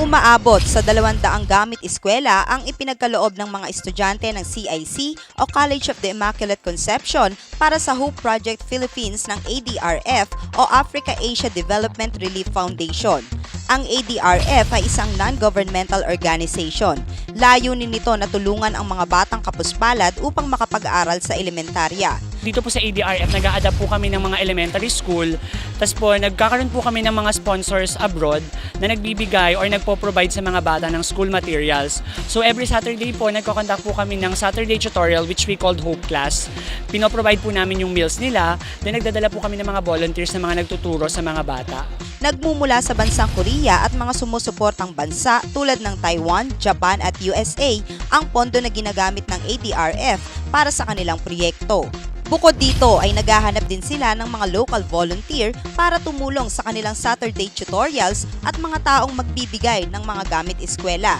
Umaabot sa 200 gamit eskwela ang ipinagkaloob ng mga estudyante ng CIC o College of the Immaculate Conception para sa Hope Project Philippines ng ADRF o Africa Asia Development Relief Foundation. Ang ADRF ay isang non-governmental organization. Layunin nito na tulungan ang mga batang kapuspalad upang makapag-aral sa elementarya. Dito po sa ADRF, nag adapt po kami ng mga elementary school. Tapos po, nagkakaroon po kami ng mga sponsors abroad na nagbibigay or nagpo-provide sa mga bata ng school materials. So every Saturday po, nagko-conduct po kami ng Saturday tutorial which we called Hope Class. Pino-provide po namin yung meals nila. Then nagdadala po kami ng mga volunteers na mga nagtuturo sa mga bata. Nagmumula sa bansang Korea at mga sumusuportang bansa tulad ng Taiwan, Japan at USA ang pondo na ginagamit ng ADRF para sa kanilang proyekto. Bukod dito ay naghahanap din sila ng mga local volunteer para tumulong sa kanilang Saturday tutorials at mga taong magbibigay ng mga gamit eskwela.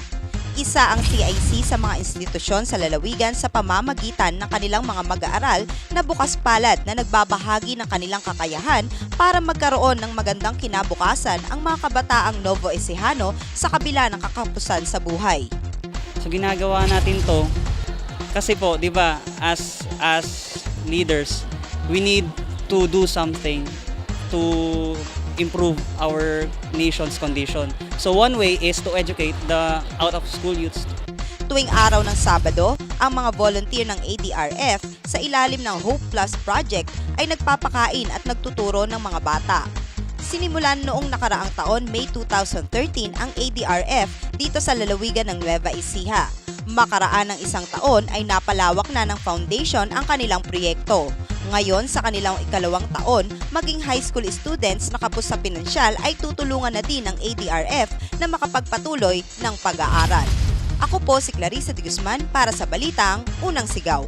Isa ang CIC sa mga institusyon sa lalawigan sa pamamagitan ng kanilang mga mag-aaral na bukas palad na nagbabahagi ng kanilang kakayahan para magkaroon ng magandang kinabukasan ang mga kabataang Novo Ecijano sa kabila ng kakapusan sa buhay. So ginagawa natin to kasi po, 'di ba, as as leaders, we need to do something to improve our nation's condition. So one way is to educate the out of school youths Tuwing araw ng Sabado, ang mga volunteer ng ADRF sa ilalim ng Hope Plus Project ay nagpapakain at nagtuturo ng mga bata. Sinimulan noong nakaraang taon, May 2013, ang ADRF dito sa lalawigan ng Nueva Ecija. Makaraan ng isang taon ay napalawak na ng foundation ang kanilang proyekto. Ngayon, sa kanilang ikalawang taon, maging high school students na kapos sa pinansyal ay tutulungan na din ng ADRF na makapagpatuloy ng pag-aaral. Ako po si Clarissa de Guzman para sa Balitang Unang Sigaw.